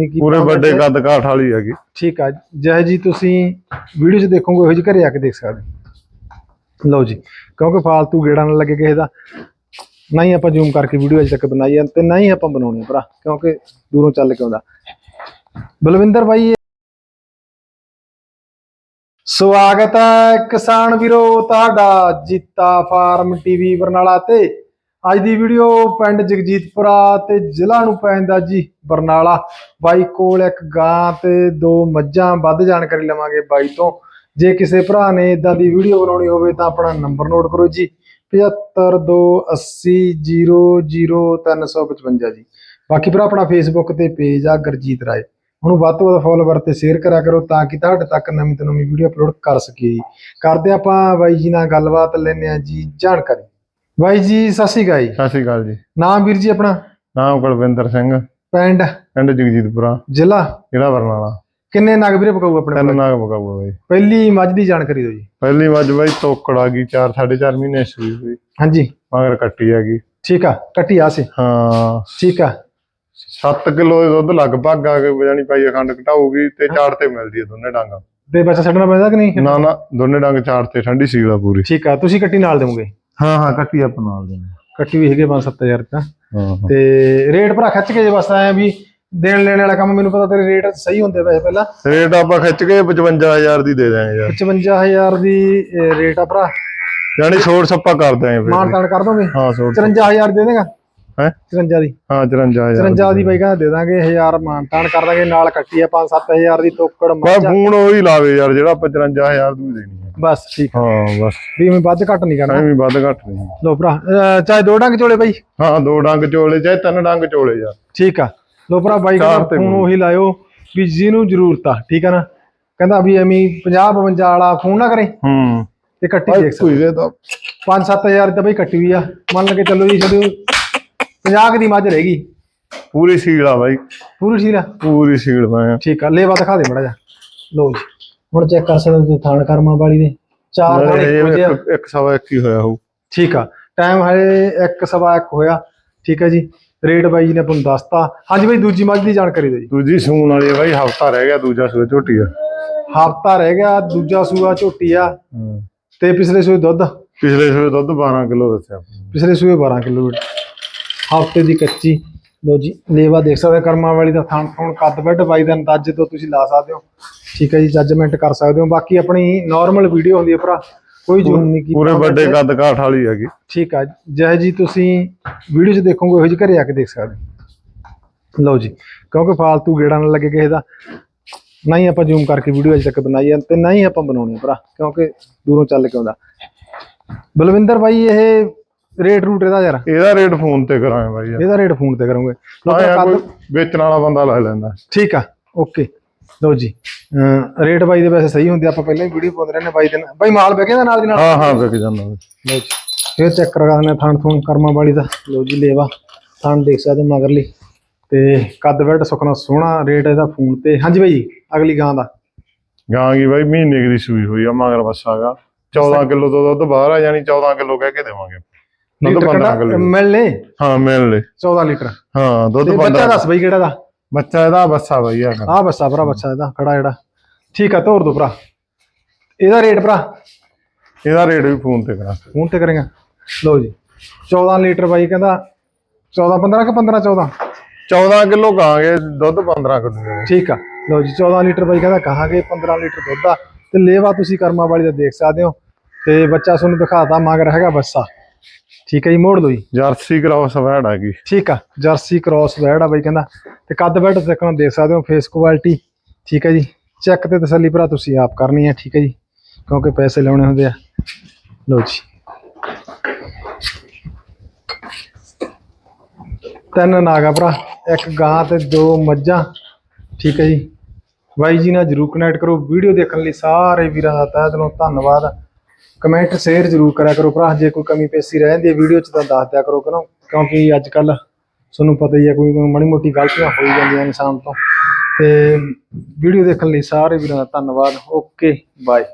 ਨਹੀਂ ਕੀਤਾ ਪੂਰੇ ਵੱਡੇ ਕੱਦ ਕਾਠ ਵਾਲੀ ਹੈਗੀ। ਠੀਕ ਆ। ਜਿਹੇ ਜੀ ਤੁਸੀਂ ਵੀਡੀਓ 'ਚ ਦੇਖੋਗੇ ਉਹੋ ਜੀ ਘਰੇ ਆ ਕੇ ਦੇਖ ਸਕਦੇ। ਲਓ ਜੀ ਕਿਉਂਕਿ ਫਾਲਤੂ ਗੇੜਾ ਨਾ ਲੱਗੇ ਕਿਸੇ ਦਾ। ਨਹੀਂ ਆਪਾਂ ਜ਼ੂਮ ਕਰਕੇ ਵੀਡੀਓ ਅਜੇ ਤੱਕ ਬਣਾਈ ਆ ਤੇ ਨਹੀਂ ਆਪਾਂ ਬਣਾਉਣੀ ਭਰਾ ਕਿਉਂਕਿ ਦੂਰੋਂ ਚੱਲ ਕੇ ਆਉਂਦਾ। ਬਲਵਿੰਦਰ ਭਾਈ ਸਵਾਗਤ ਹੈ ਕਿਸਾਨ ਵੀਰੋ ਤੁਹਾਡਾ ਜੀਤਾ ਫਾਰਮ ਟੀਵੀ ਬਰਨਾਲਾ ਤੇ। ਅੱਜ ਦੀ ਵੀਡੀਓ ਪਿੰਡ ਜਗਜੀਤਪੁਰਾ ਤੇ ਜ਼ਿਲ੍ਹਾ ਨੂੰ ਪੈਂਦਾ ਜੀ ਬਰਨਾਲਾ। ਬਾਈ ਕੋਲ ਇੱਕ ਗਾਂ ਤੇ ਦੋ ਮੱਝਾਂ, ਵੱਧ ਜਾਣਕਾਰੀ ਲਵਾਂਗੇ ਬਾਈ ਤੋਂ। ਜੇ ਕਿਸੇ ਭਰਾ ਨੇ ਇਦਾਂ ਦੀ ਵੀਡੀਓ ਬਣਾਉਣੀ ਹੋਵੇ ਤਾਂ ਆਪਣਾ ਨੰਬਰ ਨੋਟ ਕਰੋ ਜੀ। 7528000355 ਜੀ। ਬਾਕੀ ਭਰਾ, ਆਪਣਾ ਫੇਸਬੁੱਕ ਤੇ ਪੇਜ ਆ ਗੁਰਜੀਤ ਰਾਏ। ਉਹਨੂੰ ਵੱਧ ਤੋਂ ਵੱਧ ਫੋਲੋਵਰ ਤੇ ਸ਼ੇਅਰ ਕਰਿਆ ਕਰੋ ਤਾਂ ਕਿ ਤੁਹਾਡੇ ਤੱਕ ਨਵੀਂ ਤੋਂ ਨਵੀਂ ਵੀਡੀਓ ਅਪਲੋਡ ਕਰ ਸਕੀਏ ਜੀ। ਕਰਦੇ ਆਪਾਂ ਬਾਈ ਜੀ ਨਾਲ ਗੱਲਬਾਤ ਲੈਣੇ ਆ ਜੀ ਜਾਣਕਾਰੀ। ਬਾਈ ਜੀ ਸਤਿ ਸ਼੍ਰੀ ਅਕਾਲ ਜੀ। ਸਤਿ ਸ਼੍ਰੀ ਅਕਾਲ ਜੀ। ਨਾਮ ਵੀਰ ਜੀ ਆਪਣਾ? ਨਾਮ ਕੁਲਵਿੰਦਰ ਸਿੰਘ। ਪਿੰਡ? ਪਿੰਡ ਜਗਜੀਤਪੁਰਾ। ਜ਼ਿਲ੍ਹਾ? ਜ਼ਿਲ੍ਹਾ ਬਰਨਾਲਾ। ਕਿੰਨੇ ਨਗ ਵੀਰੇ ਪਕਾਊ ਆਪਣੇ ਤਿੰਨ? ਨਾਗ ਬਕਾਊਗਾ ਬਾਈ। ਪਹਿਲੀ ਮੱਝ ਦੀ ਜਾਣਕਾਰੀ ਦਿਓ ਜੀ। ਪਹਿਲੀ ਮੱਝ ਬਾਈ ਤੋਕੜ ਆ ਗਈ 4 4.5 ਮਹੀਨੇ ਸੂਈ ਹੋਈ ਹਾਂਜੀ। ਮਗਰ ਕੱਟੀ ਹੈਗੀ ਠੀਕ ਆ ਕੱਟੀ ਆ ਸੀ। ਹਾਂ। ਠੀਕ ਆ। 7 ਕਿਲੋ ਦੁੱਧ ਲਗਭਗ ਆ ਕੇ ਜਾਨੀ ਪਾਈ ਅਖੰਡ ਘਟਾਊਗੀ ਤੇ ਚਾਰ ਤੇ ਮਿਲਦੀ ਹੈ ਦੋਨੇ ਡਾਂਗਾ। ਤੇ ਬੱਚਾ ਛੱਡਣਾ ਪੈਂਦਾ ਕਿ ਨਹੀਂ? ਨਾ ਨਾ ਦੋਨੇ ਡੰਗ ਚਾਰ ਤੇ ਠੰਡੀ ਸੀਲ ਆ ਪੂਰੀ। ਠੀਕ ਆ ਤੁਸੀਂ ਕੱਟੀ ਨਾਲ ਦੇਵੋਗੇ। ਹਾਂ ਹਾਂ ਕੱਟੀ ਆਪ ਨਾਲ ਦੇ ਕੱਟੀ ਵੀ ਹੈਗੇ 5-7000 ਤਾਂ ਤੇ ਰੇਟ ਭਰਾ ਖਿੱਚ ਕੇ ਜੇ ਬਸ ਆਏ ਵੀ ਦੇਣ ਲੈਣ ਵਾਲਾ ਕੰਮ ਮੈਨੂੰ ਪਤਾ ਤੇਰੇ ਰੇਟ ਸਹੀ ਹੁੰਦੇ ਵੈਸੇ ਪਹਿਲਾਂ। ਰੇਟ ਆਪਾਂ ਖਿੱਚ ਕੇ 55000 ਦੀ ਦੇ ਦਿਆਂਗੇ ਯਾਰ। 55000 ਦੀ ਰੇਟ ਆ ਭਰਾ। ਯਾਨੀ ਛੋੜ ਸੱਪਾ ਕਰ ਦਿਆਂਗੇ ਫਿਰ। ਮਾਨ ਤਾਨ ਕਰ ਦੋਗੇ? ਹਾਂ ਛੋੜ 54000 ਦੇ ਦੇਗਾ? ਹੈ? 54 ਦੀ। ਹਾਂ 54000 54 ਦੀ। ਬਾਈ ਕਹਿੰਦਾ ਦੇ ਦਾਂਗੇ 1000 ਮਾਨ ਤਾਨ ਕਰ ਦਾਂਗੇ ਨਾਲ ਕੱਟੀ ਆ 5-7000 ਦੀ ਤੋਕੜ ਬਾ ਮੱਝ। ਆ। ਫੋਨ ਉਹੀ ਲਾਵੇ ਯਾਰ ਜਿਹੜਾ 55000 ਦੀ ਦੇਣੀ ਬਸ ਠੀਕ ਹਾਂ ਬਸ। ਵੀ ਮੈਂ ਵੱਧ ਘੱਟ ਨਹੀਂ ਕਰਨਾ। ਐਵੇਂ ਵੱਧ ਘੱਟ ਨਹੀਂ। ਲੋ ਭਰਾ ਅਹ ਚਾਹੇ ਦੋ ਡੰਗ ਚੋਲੇ ਬਾਈ। ਹਾਂ ਦੋ ਡੰਗ ਚੋਲੇ ਚਾਹੇ ਤਿੰਨ ਡੰਗ ਚੋਲੇ ਯਾਰ। ਠੀਕ ਆ। ਲੋ ਭਰਾ ਬਾਈ ਚਾਰ ਤੇ ਫੋਨ। ਉਹੀ ਲਾਇਓ ਵੀ ਜਿਹਨੂੰ ਜ਼ਰੂਰਤ ਆ ਠੀਕ ਆ ਨਾ? ਕਹਿੰਦਾ ਵੀ ਐਵੇਂ 50 52 ਵਾਲਾ ਫੋਨ ਨਾ ਕਰੇ। ਹੂੰ। ਤੇ ਕੱਟੀ ਦੇਖ ਕੋਈ ਦੇ ਤਾਂ। 5-7000 ਤਾਂ ਬਈ ਕੱਟੀ ਵੀ ਆ। ਮੰਨ ਕੇ ਚੱਲੋ ਜੀ ਛੱਡੋ 50 ਦੀ ਮੱਝ ਰਹਿ ਗਈ। ਪੂਰੀ ਸੀਲ ਆ ਬਾਈ। ਪੂਰੀ ਠੀਕ ਆ? ਪੂਰੀ ਸੀਲ ਮੈਂ। ਠੀਕ ਆ ਲੇਵਾ ਦਿਖਾ ਦੇ ਮੜਾ ਜਾ ਲੋ ਜੀ ਹੁਣ ਚੈੱਕ ਕਰ ਸਕਦੇ ਹੋ ਥਾਣ ਕਰਮਾ ਵਾਲੀ ਦੇ। ਚਾਰ ਥਾਣ ਇੱਕ ਵਜੇ ਆ। ਇੱਕ ਇੱਕ ਸਵਾ ਇੱਕ ਹੀ ਹੋਇਆ ਹੋਊ। ਠੀਕ ਆ। ਟਾਈਮ ਹਲੇ 1 ਸਵਾ 1 ਹੋਇਆ। ਠੀਕ ਹੈ ਜੀ। ਰੇਟ ਬਾਈ ਜੀ ਨੇ ਤੁਹਾਨੂੰ ਦੱਸਤਾ। ਹਾਂਜੀ ਬਾਈ ਦੂਜੀ ਮੱਝ ਦੀ ਜਾਣਕਾਰੀ ਦਿਓ ਜੀ। ਦੂਜੀ ਸੂਣ ਵਾਲੀ ਬਾਈ ਹਫਤਾ ਰਹਿ ਗਿਆ ਦੂਜਾ ਸੂਏ ਝੋਟੀ ਆ। ਹਫਤਾ ਰਹਿ ਗਿਆ ਦੂਜਾ ਸੂਆ ਝੋਟੀ ਆ। ਤੇ ਪਿਛਲੇ ਸੂਏ ਦੁੱਧ? ਪਿਛਲੇ ਸੂਏ ਦੁੱਧ 12 ਕਿਲੋ ਦੱਸਿਆ। ਪਿਛਲੇ ਸੂਏ 12 ਕਿਲੋ। ਹਫ਼ਤੇ ਦੀ ਕੱਚੀ। ਲੋ ਜੀ ਲੇਵਾ ਦੇਖ ਸਕਦੇ ਹੋ, ਕਰਮਾਂ ਵਾਲੀ ਦਾ ਥਾਂ ਥੋਣ ਕੱਦ ਬੈੱਡ ਬਾਈ ਦਾ ਅੰਦਾਜ਼ੇ ਤੋਂ ਤੁਸੀਂ ਲਾ ਸਕਦੇ ਹੋ। ਠੀਕ ਹੈ ਜੀ ਜੱਜਮੈਂਟ ਕਰ ਸਕਦੇ ਹੋ। ਬਾਕੀ ਆਪਣੀ ਨਾਰਮਲ ਵੀਡੀਓ ਹੁੰਦੀ ਹੈ ਭਰਾ ਕੋਈ ਜ਼ੂਮ ਨਹੀਂ ਕੀਤਾ ਪੂਰੇ ਵੱਡੇ। ਕੱਦ ਕਾਠ ਵਾਲੀ ਹੈਗੀ। ਠੀਕ ਆ ਜਿਹੇ ਜੀ ਤੁਸੀਂ ਵੀਡੀਓ 'ਚ ਦੇਖੋਗੇ ਉਹੋ ਜੀ ਘਰੇ ਆ ਕੇ ਦੇਖ ਸਕਦੇ ਹੋ। ਲਓ ਜੀ ਕਿਉਂਕਿ ਫਾਲਤੂ ਗੇੜਾ ਨਾ ਲੱਗੇ ਕਿਸੇ ਦਾ। ਨਹੀਂ ਆਪਾਂ ਜ਼ੂਮ ਕਰਕੇ ਵੀਡੀਓ ਅਜੇ ਤੱਕ ਬਣਾਈ ਆ ਤੇ ਨਹੀਂ ਆਪਾਂ ਬਣਾਉਣੀ ਭਰਾ ਕਿਉਂਕਿ ਦੂਰੋਂ ਚੱਲ ਕੇ ਆਉਂਦਾ। ਬਲਵਿੰਦਰ ਬਾਈ ਇਹ ਰੇਟ ਰੂਟ ਇਹਦਾ ਯਾਰ। ਇਹਦਾ ਰੇਟ ਫੋਨ ਤੇ ਕਰਾਂਗੇ ਬਾਈ ਯਾਰ। ਇਹਦਾ ਰੇਟ ਫੋਨ ਤੇ ਕਰੋਗੇ। ਕੋਈ ਕੱਦ- ਵੇਚਣ ਵਾਲਾ ਬੰਦਾ ਲੈ ਲੈਂਦਾ। ਠੀਕ ਆ ਓਕੇ। ਲਓ ਜੀ ਰੇਟ ਬਾਈ ਦੇ ਵੈਸੇ ਸਹੀ ਹੁੰਦੇ ਆਪਾਂ ਪਹਿਲਾਂ ਹੀ ਵੀਡੀਓ ਪਾਉਂਦੇ ਰਹਿੰਦੇ ਬਾਈ ਦੇ ਨਾਲ। ਬਾਈ ਮਾਲ ਵਿਕਿਆ ਦਾ ਨਾਲ ਦੀ ਨਾਲ? ਹਾਂ ਹਾਂ ਵਿਕ ਜਾਂਦਾ। ਲਓ ਜੀ ਫੇਰ ਚੈੱਕ ਕਰਾ ਦਿੰਦੇ ਥਣ ਥੂਣ ਕਰਮਾ ਵਾਲੀ ਦਾ। ਲਓ ਜੀ ਲੇਵਾ। ਥਣ ਦੇਖ ਸਕਦੇ ਮਗਰਲੀ। ਤੇ ਕੱਦ ਬੈਡ ਸੁਖਣਾ ਸੋਹਣਾ ਰੇਟ ਇਹਦਾ ਫੋਨ ਤੇ। ਹਾਂਜੀ ਬਾਈ ਅਗਲੀ ਗਾਂ ਦਾ। ਗਾਂ ਕੀ ਬਾਈ ਮਹੀਨੇ ਦੀ ਸੂਈ ਹੋਈ ਆ ਮਗਰ ਬੱਸਾਗਾ 14 ਕਿਲੋ ਤੋਂ ਦੁੱਧ ਬਾਹਰ ਆ ਜਾਨੀ 14 ਕਿਲੋ ਕਹਿ ਕੇ ਦੇਵਾਂਗੇ। ਦੁੱਧ ਲੀਟਰ 15 ਕਿਹੜਾ ਕਿਲੋ ਮਿਲ ਲੈ ਹਾਂ ਮਿਲ ਲੈ 14 ਲੀਟਰ। ਹਾਂ ਦੁੱਧ ਤੇ ਬੱਚਾ 15 ਦੱਸ ਬਾਈ ਕਿਹੜਾ ਦਾ? ਬੱਚਾ ਇਹਦਾ ਬੱਸਾ ਬਾਈ ਆ ਆਹ ਬੱਸਾ ਭਰਾ ਬੱਚਾ ਇਹਦਾ ਖੜਾ ਜਿਹੜਾ। ਠੀਕ ਆ ਤੋਰ ਦੋ ਭਰਾ। ਇਹਦਾ ਰੇਟ ਭਰਾ? ਇਹਦਾ ਰੇਟ ਵੀ ਫੋਨ ਤੇ ਕਰਾਂ। ਫੋਨ ਤੇ ਕਰੇਗਾ। ਲਓ ਜੀ 14 ਲੀਟਰ ਬਾਈ ਕਹਿੰਦਾ 14 15 ਕਿ 15 14 14 ਕਿਲੋ ਕਹਾਂਗੇ ਦੁੱਧ 15 ਕਿਲੋ। ਠੀਕ ਆ ਲਓ ਜੀ 14 ਲੀਟਰ ਬਾਈ ਕਹਿੰਦਾ ਕਹਾਂਗੇ 15 ਲੀਟਰ ਦੁੱਧ ਆ। ਤੇ ਲੇਵਾ ਤੁਸੀਂ ਕਰਮਾ ਵਾਲੀ ਦਾ ਦੇਖ ਸਕਦੇ ਹੋ। ਤੇ ਬੱਚਾ ਤੁਹਾਨੂੰ ਦਿਖਾਤਾ ਮਗਰ ਹੈਗਾ ਬੱਸਾ। ਠੀਕ ਹੈ ਜੀ ਮੋੜ ਲਓ ਜੀ। ਜਰਸੀ ਕਰਾਸ ਵੈੜ ਹੈਗੀ ਠੀਕ ਆ ਜਰਸੀ ਕ੍ਰਾਸ ਵੈੜ ਆ ਬਾਈ ਕਹਿੰਦਾ। ਤੇ ਕੱਦ ਬੈਡ ਤੱਕ ਦੇਖ ਸਕਦੇ ਹੋ ਫੇਸ ਕੁਆਲਿਟੀ ਠੀਕ ਹੈ ਜੀ ਚੈੱਕ ਤੇ ਤਸੱਲੀ ਭਰਾ ਤੁਸੀਂ ਆਪ ਕਰਨੀ ਹੈ ਠੀਕ ਹੈ ਜੀ। ਕਿਉਂਕਿ ਪੈਸੇ ਲਾਉਣੇ ਹੁੰਦੇ ਆ। ਲਓ ਜੀ। ਤਿੰਨ ਨਾਗਾ ਭਰਾ ਇੱਕ ਗਾਂ ਤੇ ਦੋ ਮੱਝਾਂ। ਠੀਕ ਹੈ ਜੀ। ਬਾਈ ਜੀ ਨਾਲ ਜਰੂਰ ਕਨੈਕਟ ਕਰੋ ਵੀਡੀਓ ਦੇਖਣ ਲਈ ਸਾਰੇ ਵੀਰਾਂ ਦਾ ਤਹਿ ਦਿਲੋਂ ਧੰਨਵਾਦ। ਕਮੈਂਟ ਸ਼ੇਅਰ ਜਰੂਰ ਕਰਿਆ ਕਰੋ ਭਰਾ, ਜੇ ਕੋਈ ਕਮੀ ਪੇਸ਼ੀ ਰਹਿ ਜਾਂਦੀ ਹੈ ਵੀਡੀਓ 'ਚ ਤਾਂ ਦੱਸ ਦਿਆ ਕਰੋ ਕਿਉਂ ਕਿਉਂਕਿ ਅੱਜ ਕੱਲ ਤੁਹਾਨੂੰ ਪਤਾ ਹੀ ਹੈ ਕੋਈ ਮਾੜੀ ਮੋਟੀ ਗਲਤੀਆਂ ਹੋਈ ਜਾਂਦੀਆਂ ਇਨਸਾਨ ਤੋਂ। ਤੇ ਵੀਡੀਓ ਦੇਖਣ ਲਈ ਸਾਰੇ ਵੀਰਾਂ ਦਾ ਧੰਨਵਾਦ, ਓਕੇ, ਬਾਏ।